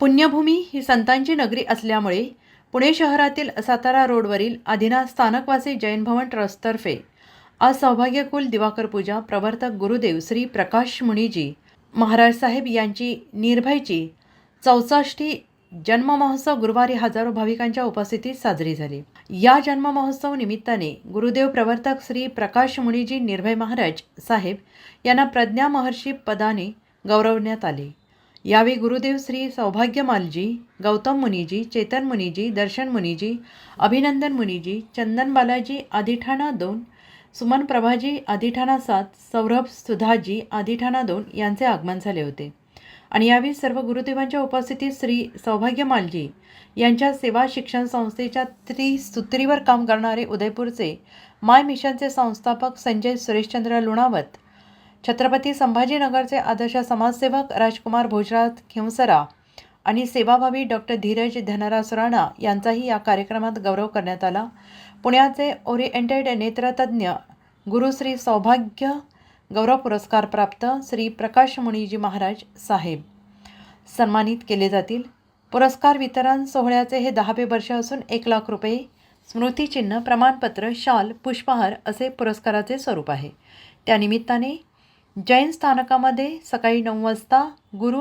पुण्यभूमी ही संतांची नगरी असल्यामुळे पुणे शहरातील सातारा रोडवरील आदिना स्थानकवासी जैन भवन ट्रस्टतर्फे असौभाग्यकुल दिवाकर पूजा प्रवर्तक गुरुदेव श्री प्रकाश मुनीजी महाराज साहेब यांची निर्भयची चौसष्टी जन्ममहोत्सव गुरुवारी हजारो भाविकांच्या उपस्थितीत साजरी झाली. या जन्ममहोत्सव निमित्ताने गुरुदेव प्रवर्तक श्री प्रकाश मुनीजी निर्भय महाराज साहेब यांना प्रज्ञा महर्षी पदाने गौरवण्यात आले. यावेळी गुरुदेव श्री सौभाग्यमालजी गौतम मुनीजी चेतन मुनीजी दर्शन मुनीजी अभिनंदन मुनीजी चंदन बालाजी आदिठाणा दोन सुमन प्रभाजी आदिठाणा सात सौरभ सुधाजी आदिठाणा दोन यांचे आगमन झाले होते. आणि यावेळी सर्व गुरुदेवांच्या उपस्थितीत श्री सौभाग्यमालजी यांच्या सेवा शिक्षण संस्थेच्या त्रिसूत्रीवर काम करणारे उदयपूरचे माय मिशनचे संस्थापक संजय सुरेशचंद्र लुणावत छत्रपती संभाजीनगरचे आदर्श समाजसेवक राजकुमार भोजराज खिंवसरा आणि सेवाभावी डॉक्टर धीरज धनराज राणा यांचाही या कार्यक्रमात गौरव करण्यात आला. पुण्याचे ओरिएंटेड नेत्रतज्ञ गुरुश्री सौभाग्य गौरव पुरस्कार प्राप्त श्री प्रकाश मुनीजी महाराज साहेब सन्मानित केले जातील. पुरस्कार वितरण सोहळ्याचे हे दहावे वर्ष असून एक लाख रुपये स्मृतिचिन्ह प्रमाणपत्र शाल पुष्पहार असे पुरस्काराचे स्वरूप आहे. त्यानिमित्ताने जैन स्थानकामध्ये सकाळी नऊ वाजता गुरु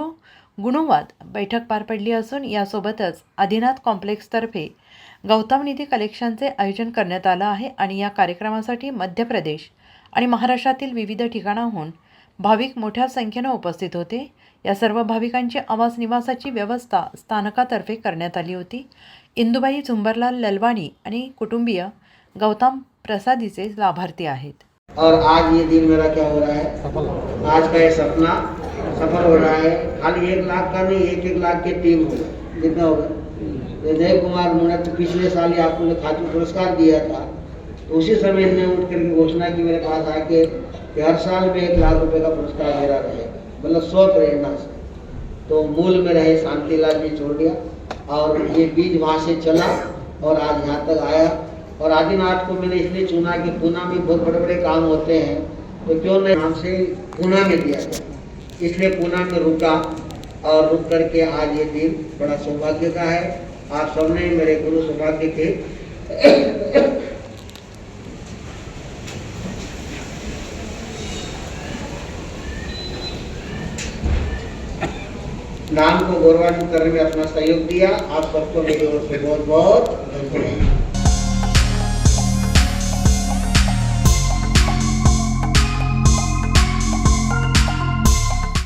गुणुवाद बैठक पार पडली असून यासोबतच आदिनाथ कॉम्प्लेक्सतर्फे गौतम निधी कलेक्शनचे आयोजन करण्यात आलं आहे आणि या कार्यक्रमासाठी मध्य प्रदेश आणि महाराष्ट्रातील विविध ठिकाणाहून भाविक मोठ्या संख्येनं उपस्थित होते. या सर्व भाविकांची आवास निवासाची व्यवस्था स्थानकातर्फे करण्यात आली होती. इंदुबाई झुंबरलाल ललवाणी आणि कुटुंबीय गौतम प्रसादीचे लाभार्थी आहेत. और आज ये दिन मेरा क्या हो रहा है? आज का ये सपना सफल हो रहा है। खाली एक लाख का नहीं एक एक लाख के टीम होगा जितना होगा जय कुमार ने तो पिछले साल ही आपको खातू पुरस्कार दिया था तो उसी समय इन्होंने उठ करके घोषणा की मेरे पास आके कि हर साल में एक लाख रुपए का पुरस्कार मेरा रहेगा मतलब सौ प्रेरणा से। तो मूल में रहे शांतिलाल जी छोड़िया और ये बीज वहाँ से चला और आज यहाँ तक आया। और आदिनाथ को मैंने इसलिए चुना कि पूना में बहुत बड़े बड़े काम होते हैं तो क्यों नहीं नाम से पूना में दिया गया इसलिए पूना में रुका और रुक करके आज ये दिन बड़ा सौभाग्य का है। आप सबने मेरे गुरु सौभाग्य के नाम को गौरवान्वित करने में अपना सहयोग दिया। आप सबको मेरी ओर से बहुत बहुत धन्यवाद।